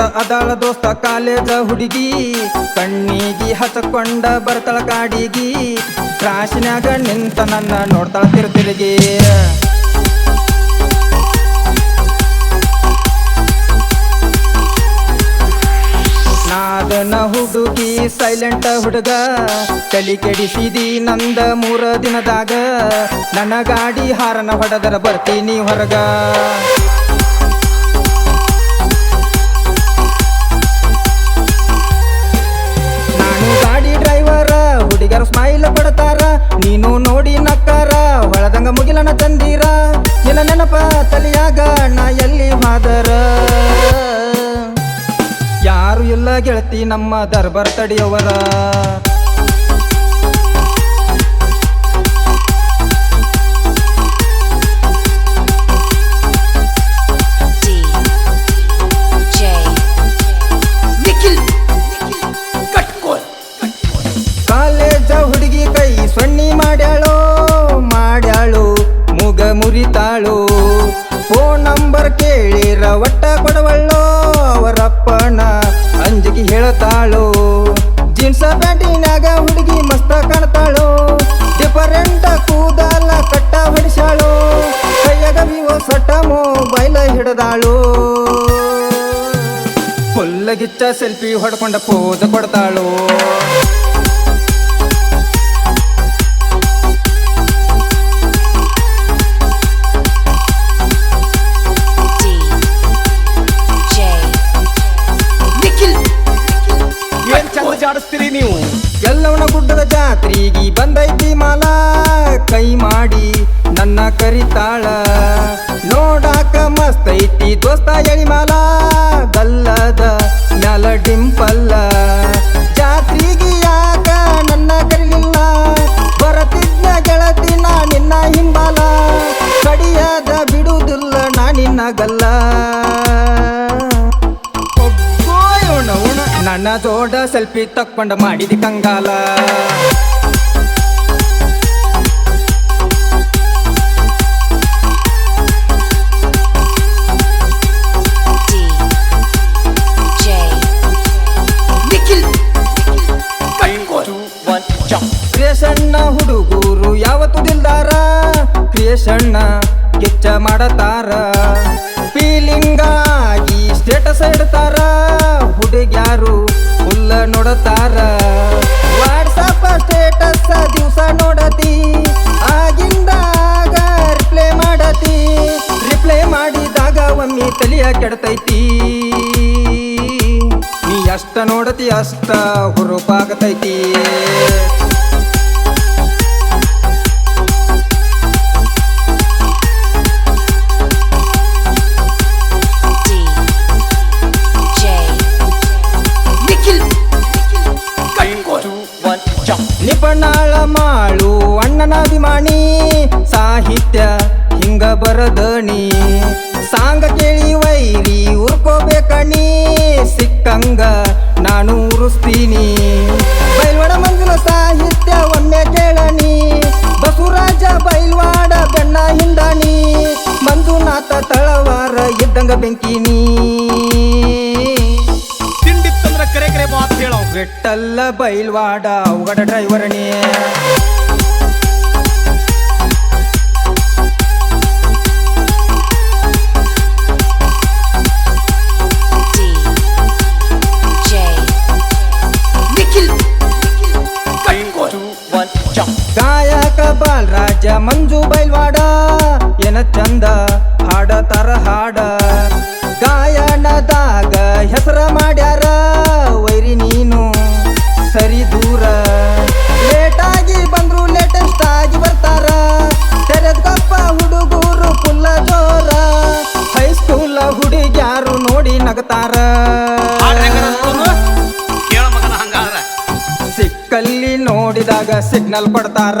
ಅದಾಳ ದೋಸ್ತ ಕಾಲೇಜ ಹುಡುಗಿ. ಕಣ್ಣಿಗಿ ಹಚ್ಕೊಂಡ ಬರ್ತಳ ಕಾಡಿಗಿ. ರಾಶಿನಾಗ ನಿಂತ ನನ್ನ ನೋಡ್ತಾಳ ತಿರುತಿರುಗಿ ನಾದನ ಹುಡುಗಿ ಸೈಲೆಂಟ್ ಹುಡುಗ. ಕಲಿ ಕೆಡಿಸಿದಿ ನಂದ ಮೂರ ದಿನದಾಗ. ನನ್ನ ಗಾಡಿ ಹಾರನ ಹೊಡೆದರ ಬರ್ತೀನಿ ಹೊರಗ. ಮುಗಿಲನ ತಂದೀರ. ನಿನ್ನ ನೆನಪ ತಲಿಯಾಗ ನಾ ಎಲ್ಲಿ ಮಾದರ? ಯಾರು ಇಲ್ಲ ಗೆಳತಿ ನಮ್ಮ ದರ್ಬಾರ್ ತಡಿಯವರ ಮುರಿತಾಳು ಫೋನ್ ನಂಬರ್ ಕೇಳಿರ ಒಟ್ಟ ಕೊಡವಳ್ಳೋ ಅವರಪ್ಪನ ಅಂಜಿಗೆ ಹೇಳ್ತಾಳು. ಜೀನ್ಸ ಪ್ಯಾಂಟಿನಾಗ ಹುಡುಗಿ ಮಸ್ತ ಕಾಣ್ತಾಳು. ಡಿಫರೆಂಟ್ ಕೂದಲ ಕಟ್ಟ ಹೊಡಿಸಾಳು ಕೈಯಾಗ ವಿವೋ ಸಟ್ಟ ಮೊಬೈಲ್ ಹಿಡದಾಳು. ಫುಲ್ಲಗಿಚ್ಚ ಸೆಲ್ಫಿ ಹೊಡ್ಕೊಂಡ ಪೋಸ ಕೊಡ್ತಾಳು. ಜಾತ್ರೆಗಿ ಬಂದೈತಿ ಮಾಲ, ಕೈ ಮಾಡಿ ನನ್ನ ಕರಿತಾಳ. ನೋಡಾಕ ಮಸ್ತ್ ಐತಿ ದೋಸ್ತ ಎಳಿ ಮಾಲ ಗಲ್ಲದ ಮ್ಯಾಲ ಡಿಂಪಲ್ಲ. ಜಾತ್ರಿಗಿ ಯಾಕ ನನ್ನ ಕರಿಲಿಲ್ಲ, ಬರತಿದ್ನ ಗೆಳತಿ ನಾ ನಿನ್ನ ಹಿಂಬಾಲ. ಕಡಿಯಾದ ಬಿಡುವುದಿಲ್ಲ ನಾ ನಿನ್ನ ಗಲ್ಲ. ನನ್ನ ಜೋಡ ಸೆಲ್ಫಿ ತಕ್ಕೊಂಡ ಮಾಡಿದ ಕಂಗಾಲ. ಕ್ರಿಯೇಷನ್ನ ಹುಡುಗರು ಯಾವತ್ತು ದಿಲ್ದಾರ. ಕ್ರಿಯೇಷಣ್ಣ ಕಿಚ್ಚ ಮಾಡತಾರ. ಫೀಲಿಂಗ್ ಸ್ಟೇಟಸ್ ಇಡ್ತಾರ, ಹುಡುಗ್ಯಾರು ಫುಲ್ಲ ನೋಡತಾರ. ವಾಟ್ಸಪ್ ಸ್ಟೇಟಸ್ ದಿವಸ ನೋಡತಿ ಆಗಿಂದಾಗ ರಿಪ್ಲೈ ಮಾಡತಿ. ರಿಪ್ಲೈ ಮಾಡಿದಾಗ ಒಮ್ಮೆ ತಲಿಯ ಕೆಡತೈತಿ. ನೀ ಅಷ್ಟ ನೋಡತಿ ಅಷ್ಟ ಹುರುಪಾಗತೈತಿ. ಜಂಪ್ ನಿಪಣಾಳ ಮಾಳು ಅಣ್ಣನ ಅಭಿಮಾನಿ ಸಾಹಿತ್ಯ ಹಿಂಗ ಬರದಣಿ. ಸಾಂಗ ಕೇಳಿ ವೈರಿ, ಉರ್ಕೋಬೇಕಣಿ. ಸಿಕ್ಕಂಗ ನಾನು ಉರುಸ್ತೀನಿ. ಬೈಲ್ವಾಡ ಮಂಜುನ ಸಾಹಿತ್ಯ ಒಮ್ಮೆ ಕೇಳಣಿ. ಬಸುರಾಜ ಬೈಲ್ವಾಡ ಬೆಣ್ಣ ಹಿಂದಾಣಿ ಮಂಜುನಾಥ ತಳವಾರ ಇದ್ದಂಗ ಬೆಂಕಿನಿ ಮಾತು ಹೇಳೋ ಬೆಟ್ಟಲ್ಲ ಬೈಲ್ವಾಡ ಅವಗಡ ಡ್ರೈವರನೇ D J Nikhil Katkol one jump ಗಾಯಕ ಬಾಲರಾಜ ಮಂಜು ಬೈಲ್ವಾಡ ಏನ ಚಂದ ಹಾಡತಾರ ಹಾಡ ಗಾಯನದಾಗ ಹೆಸರ ಹಂಗಾದ್ರ ಸಿಕ್ಕಲ್ಲಿ ನೋಡಿದಾಗ ಸಿಗ್ನಲ್ ಕೊಡ್ತಾರ